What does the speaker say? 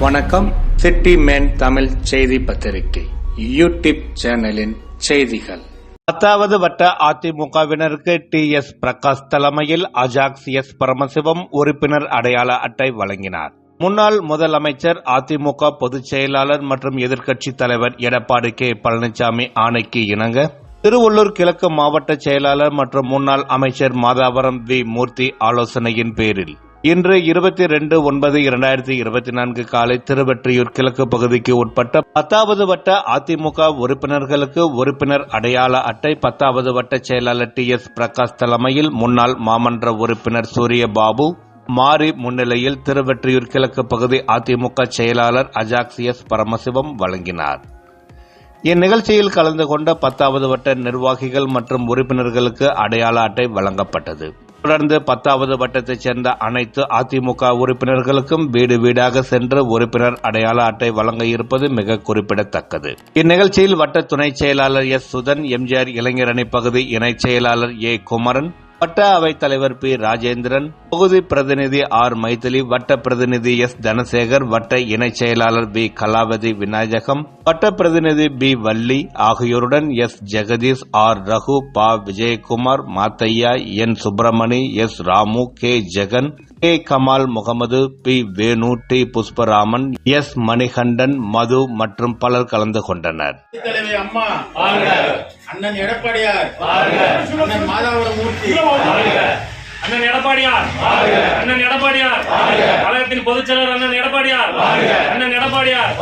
வணக்கம். City man Tamil செய்தி பத்திரிகை யூடியூப் சேனலின் செய்திகள். பத்தாவது வட்ட அதிமுகவினருக்கு டி எஸ் பிரகாஷ் தலைமையில் அஜாக்ஸ் எஸ் பரமசிவம் உறுப்பினர் அடையாள அட்டை வழங்கினார். முன்னாள் முதலமைச்சர் அதிமுக பொதுச் செயலாளர் மற்றும் எதிர்க்கட்சித் தலைவர் எடப்பாடி கே. பழனிசாமி ஆணைக்கு இணங்க திருவள்ளூர் கிழக்கு மாவட்ட செயலாளர் மற்றும் முன்னாள் அமைச்சர் மாதாவரம் வி. மூர்த்தி ஆலோசனையின் பேரில் இன்று இருபத்தி ரெண்டு ஒன்பது இரண்டாயிரத்தி இருபத்தி நான்கு காலை திருவெற்றியூர் கிழக்கு பகுதிக்கு உட்பட்ட பத்தாவது வட்ட அதிமுக உறுப்பினர்களுக்கு உறுப்பினர் அடையாள அட்டை பத்தாவது வட்ட செயலாளர் டி எஸ் பிரகாஷ் தலைமையில் முன்னாள் மாமன்ற உறுப்பினர் சூரியபாபு மாறி முன்னிலையில் திருவெற்றியூர் கிழக்கு பகுதி அதிமுக செயலாளர் அஜாக்ஸ் எஸ் பரமசிவம் வழங்கினார். இந்நிகழ்ச்சியில் கலந்து கொண்ட பத்தாவது வட்ட நிர்வாகிகள் மற்றும் உறுப்பினர்களுக்கு அடையாள அட்டை வழங்கப்பட்டது. தொடர்ந்து பத்தாவது வட்டத்தைச் சேர்ந்த அனைத்து அதிமுக உறுப்பினர்களுக்கும் வீடு வீடாக சென்று உறுப்பினர் அடையாள அட்டை வழங்க இருப்பது மிக குறிப்பிடத்தக்கது. இந்நிகழ்ச்சியில் வட்ட துணைச் செயலாளர் எஸ். சுதன் எம்ஜிஆர் இளைஞரணி பகுதி இணைச் செயலாளர் ஏ. குமரன் வட்ட அவைத் தலைவர் பி. ராஜேந்திரன் தொகுதி பிரதிநிதி ஆர் மைதிலி வட்ட பிரதிநிதி எஸ் தனசேகர் வட்ட இணைச் செயலாளர் பி கலாவதி விநாயகம் வட்ட பிரதிநிதி பி வள்ளி ஆகியோருடன் எஸ் ஜெகதீஷ் ஆர் ரகு பா Vijayakumar Mathaiya N Subramani S Ramu K Jagan K Kamal Mohammed P Venu T Pushparaman S Manikandan Madhu மற்றும் பலர் கலந்து கொண்டனர். அண்ணன் எடப்பாடியார். அண்ணன் மூர்த்தி எடப்பாடியார். அண்ணன் எடப்பாடியார். கழகத்தின் பொதுச் செயலர் அண்ணன் எடப்பாடியார். அண்ணன் எடப்பாடியார்.